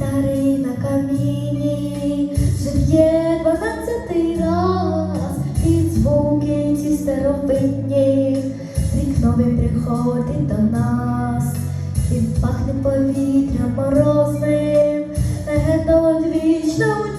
старий на каміні, жив'є дванадцятий раз, і звуки ці старовинні, вікнові приходить до нас, і пахне повітря морозним, не вічно